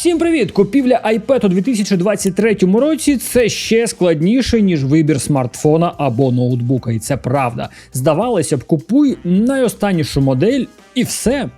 Всім привіт! Купівля iPad у 2023 році це ще складніше, ніж вибір смартфона або ноутбука. І це правда. Здавалося б, купуй найостаннішу модель і все.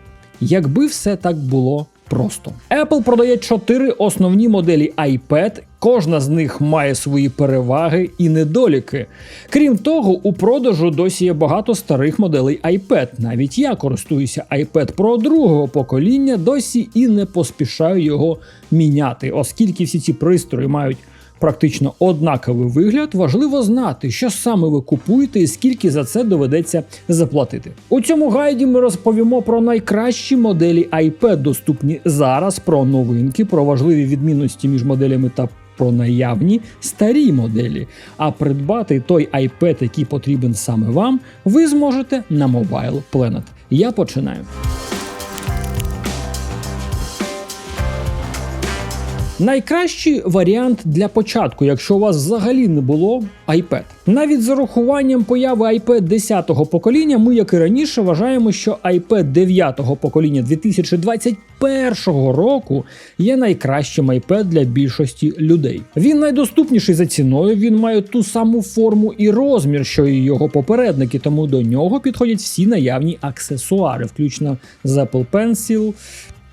Якби все так було просто. Apple продає чотири основні моделі iPad. Кожна з них має свої переваги і недоліки. Крім того, у продажу досі є багато старих моделей iPad. Навіть я користуюся iPad Pro другого покоління, досі і не поспішаю його міняти, оскільки всі ці пристрої мають практично однаковий вигляд, важливо знати, що саме ви купуєте і скільки за це доведеться заплатити. У цьому гайді ми розповімо про найкращі моделі iPad, доступні зараз, про новинки, про важливі відмінності між моделями та. Про наявні старі моделі. А придбати той iPad, який потрібен саме вам, ви зможете на Mobile Planet. Я починаю. Найкращий варіант для початку, якщо у вас взагалі не було iPad. Навіть з урахуванням появи iPad 10-го покоління, ми, як і раніше, вважаємо, що iPad 9-го покоління 2021 року є найкращим iPad для більшості людей. Він найдоступніший за ціною, він має ту саму форму і розмір, що і його попередники, тому до нього підходять всі наявні аксесуари, включно з Apple Pencil,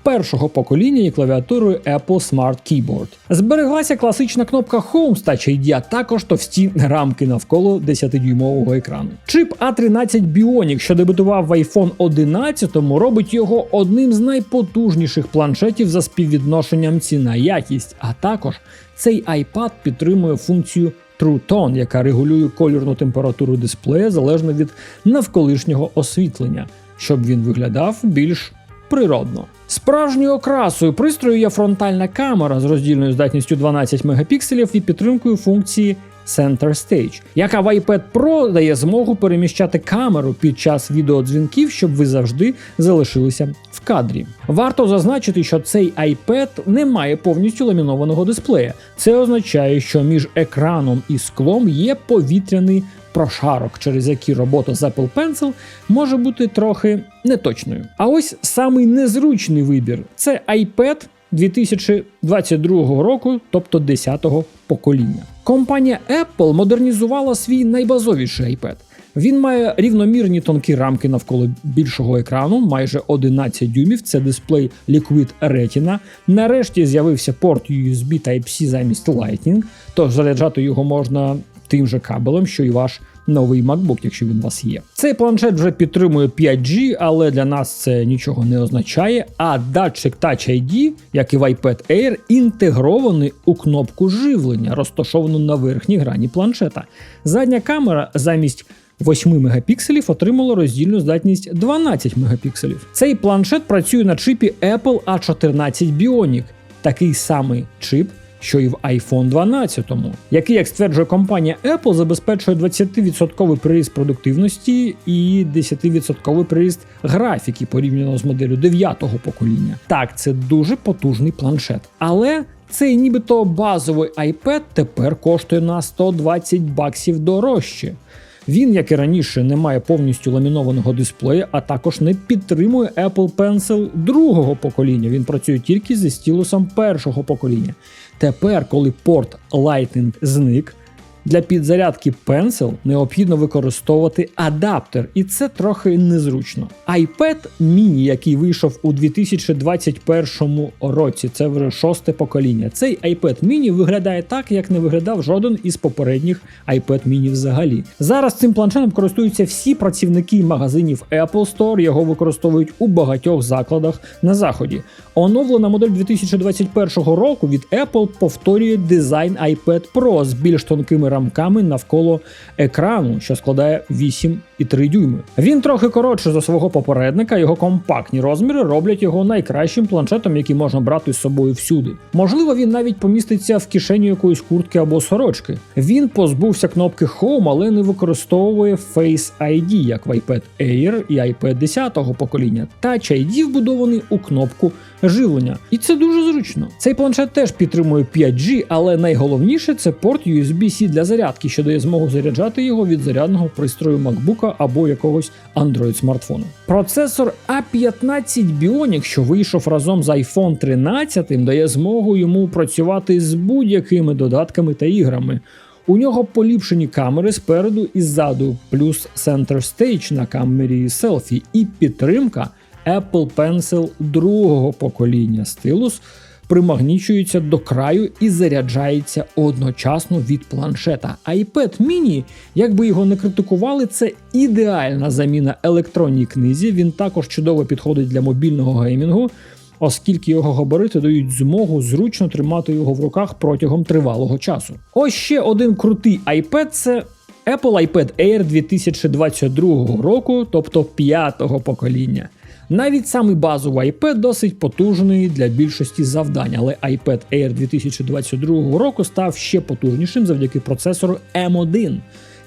першого покоління і клавіатурою Apple Smart Keyboard. Збереглася класична кнопка Home з Touch ID, а також товсті рамки навколо 10-дюймового екрану. Чип A13 Bionic, що дебютував в iPhone 11, робить його одним з найпотужніших планшетів за співвідношенням ціна-якість, а також цей iPad підтримує функцію True яка регулює кольорну температуру дисплея залежно від навколишнього освітлення, щоб він виглядав більш природно. Справжньою окрасою пристрою є фронтальна камера з роздільною здатністю 12 мегапікселів і підтримкою функції Center Stage, яка в iPad Pro дає змогу переміщати камеру під час відеодзвінків, щоб ви завжди залишилися в кадрі. Варто зазначити, що цей iPad не має повністю ламінованого дисплея. Це означає, що між екраном і склом є повітряний прошарок, через який робота з Apple Pencil може бути трохи неточною. А ось самий незручний вибір це iPad 2022 року, тобто 10-го покоління. Компанія Apple модернізувала свій найбазовіший iPad. Він має рівномірні тонкі рамки навколо більшого екрану, майже 11 дюймів. Це дисплей Liquid Retina. Нарешті з'явився порт USB Type-C замість Lightning, тож заряджати його можна тим же кабелем, що і ваш новий MacBook, якщо він у вас є. Цей планшет вже підтримує 5G, але для нас це нічого не означає. А датчик Touch ID, як і в iPad Air, інтегрований у кнопку живлення, розташовану на верхній грані планшета. Задня камера замість 8 мегапікселів отримала роздільну здатність 12 мегапікселів. Цей планшет працює на чипі Apple A14 Bionic, такий самий чип що і в iPhone 12, який, як стверджує компанія Apple, забезпечує 20% приріст продуктивності і 10% приріст графіки порівняно з моделлю 9-го покоління. Так, це дуже потужний планшет. Але цей нібито базовий iPad тепер коштує на 120 баксів дорожче. Він, як і раніше, не має повністю ламінованого дисплея, а також не підтримує Apple Pencil другого покоління. Він працює тільки зі стілусом першого покоління. Тепер, коли порт Lightning зник, для підзарядки Pencil необхідно використовувати адаптер, і це трохи незручно. iPad mini, який вийшов у 2021 році, це вже шосте покоління. Цей iPad mini виглядає так, як не виглядав жоден із попередніх iPad mini взагалі. Зараз цим планшетом користуються всі працівники магазинів Apple Store, його використовують у багатьох закладах на заході. Оновлена модель 2021 року від Apple повторює дизайн iPad Pro з більш тонкими рамками навколо екрану, що складає 8,3 дюйми. Він трохи коротше за свого попередника, його компактні розміри роблять його найкращим планшетом, який можна брати з собою всюди. Можливо, він навіть поміститься в кишеню якоїсь куртки або сорочки. Він позбувся кнопки Home, але не використовує Face ID, як в iPad Air і iPad 10-го покоління. Touch ID вбудований у кнопку живлення. І це дуже зручно. Цей планшет теж підтримує 5G, але найголовніше це порт USB-C для зарядки, що дає змогу заряджати його від зарядного пристрою MacBook або якогось Android смартфону. Процесор A15 Bionic, що вийшов разом з iPhone 13, дає змогу йому працювати з будь-якими додатками та іграми. У нього поліпшені камери спереду і ззаду, плюс Center Stage на камері селфі і підтримка Apple Pencil другого покоління стилус примагнічується до краю і заряджається одночасно від планшета. iPad mini, як би його не критикували, це ідеальна заміна електронній книзі. Він також чудово підходить для мобільного геймінгу. Оскільки його габарити дають змогу зручно тримати його в руках протягом тривалого часу. Ось ще один крутий iPad це Apple iPad Air 2022 року, тобто п'ятого покоління. Навіть самий базовий iPad досить потужний для більшості завдань, але iPad Air 2022 року став ще потужнішим завдяки процесору M1.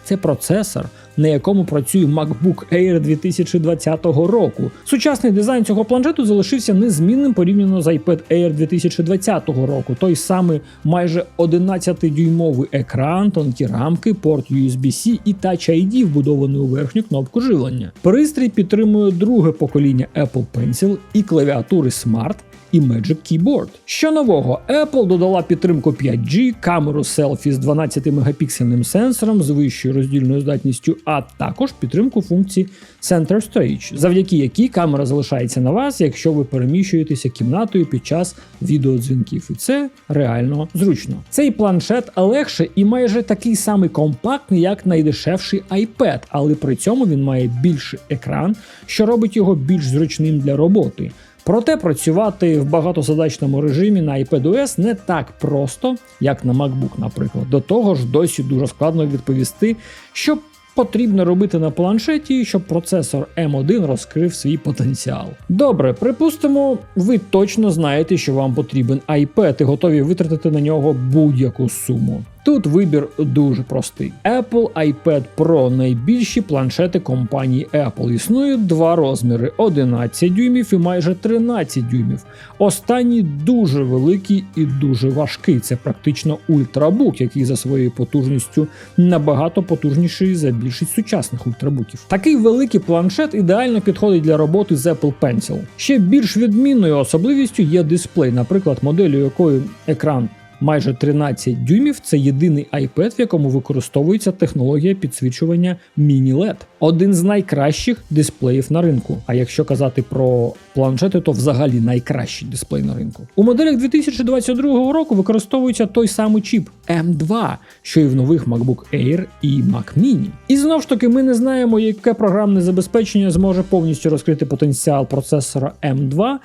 Це процесор, на якому працює MacBook Air 2020 року. Сучасний дизайн цього планшету залишився незмінним порівняно з iPad Air 2020 року. Той самий майже 11-дюймовий екран, тонкі рамки, порт USB-C і Touch ID, вбудований у верхню кнопку живлення. Пристрій підтримує друге покоління Apple Pencil і клавіатури Smart і Magic Keyboard. Що нового, Apple додала підтримку 5G, камеру селфі з 12 мегапіксельним сенсором з вищою роздільною здатністю, а також підтримку функції Center Stage, завдяки якій камера залишається на вас, якщо ви переміщуєтеся кімнатою під час відеодзвінків. І це реально зручно. Цей планшет легше і майже такий самий компактний, як найдешевший iPad, але при цьому він має більший екран, що робить його більш зручним для роботи. Проте працювати в багатозадачному режимі на iPadOS не так просто, як на MacBook, наприклад. До того ж, досі дуже складно відповісти, що потрібно робити на планшеті, щоб процесор M1 розкрив свій потенціал. Добре, припустимо, ви точно знаєте, що вам потрібен iPad і готові витратити на нього будь-яку суму. Тут вибір дуже простий. Apple iPad Pro найбільші планшети компанії Apple. Існують два розміри: 11 дюймів і майже 13 дюймів. Останній дуже великий і дуже важкий. Це практично ультрабук, який за своєю потужністю набагато потужніший за більшість сучасних ультрабуків. Такий великий планшет ідеально підходить для роботи з Apple Pencil. Ще більш відмінною особливістю є дисплей, наприклад, моделі якої екран майже 13 дюймів це єдиний iPad, в якому використовується технологія підсвічування міні-LED. Один з найкращих дисплеїв на ринку. А якщо казати про планшети, то взагалі найкращий дисплей на ринку. У моделях 2022 року використовується той самий чіп M2, що і в нових MacBook Air і Mac Mini. І знову ж таки, ми не знаємо, яке програмне забезпечення зможе повністю розкрити потенціал процесора M2,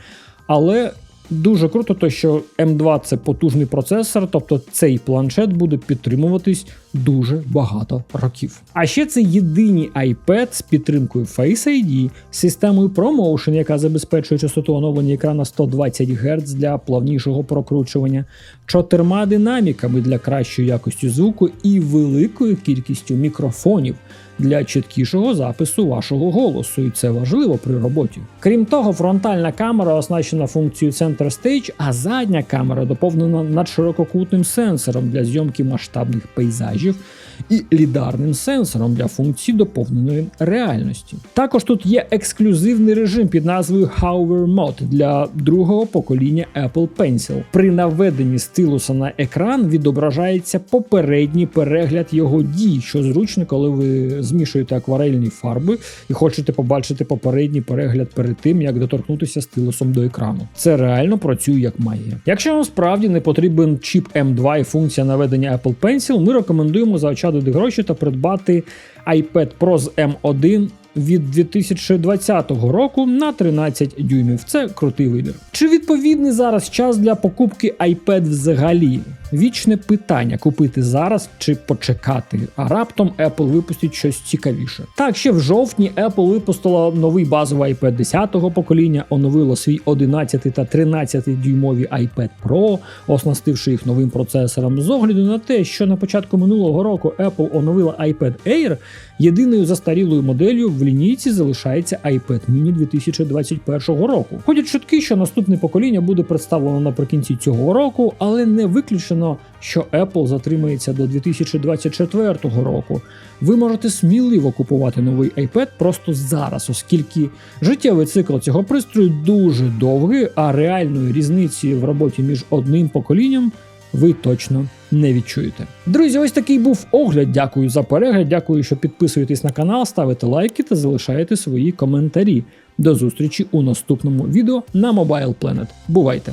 але Дуже круто, то що M2 це потужний процесор, тобто цей планшет буде підтримуватись дуже багато років. А ще це єдиний iPad з підтримкою Face ID, системою ProMotion, яка забезпечує частоту оновлення екрана 120 Гц для плавнішого прокручування, чотирма динаміками для кращої якості звуку і великою кількістю мікрофонів для чіткішого запису вашого голосу, і це важливо при роботі. Крім того, фронтальна камера оснащена функцією Center Stage, а задня камера доповнена надширококутним сенсором для зйомки масштабних пейзажів і лідарним сенсором для функцій доповненої реальності. Також тут є ексклюзивний режим під назвою Hover Mode для другого покоління Apple Pencil. При наведенні стилуса на екран відображається попередній перегляд його дій, що зручно, коли ви змішуєте акварельні фарби і хочете побачити попередній перегляд перед тим, як доторкнутися стилусом до екрану. Це реально працює як магія. Якщо вам справді не потрібен чіп M2 і функція наведення Apple Pencil, ми рекомендуємо заощадити гроші та придбати iPad Pro з M1 від 2020 року на 13 дюймів. Це крутий вибір. Чи відповідний зараз час для покупки iPad взагалі? Вічне питання купити зараз чи почекати, а раптом Apple випустить щось цікавіше. Так, ще в жовтні Apple випустила новий базовий iPad 10-го покоління, оновило свій 11 та 13 дюймові iPad Pro, оснастивши їх новим процесором. З огляду на те, що на початку минулого року Apple оновила iPad Air, єдиною застарілою моделлю в лінійці залишається iPad mini 2021 року. Ходять чутки, що наступне покоління буде представлено наприкінці цього року, але не виключено визначено, що Apple затримається до 2024 року. Ви можете сміливо купувати новий iPad просто зараз, оскільки життєвий цикл цього пристрою дуже довгий, а реальної різниці в роботі між одним поколінням ви точно не відчуєте. Друзі, ось такий був огляд. Дякую за перегляд. Дякую, що підписуєтесь на канал, ставите лайки та залишаєте свої коментарі. До зустрічі у наступному відео на Mobile Planet. Бувайте!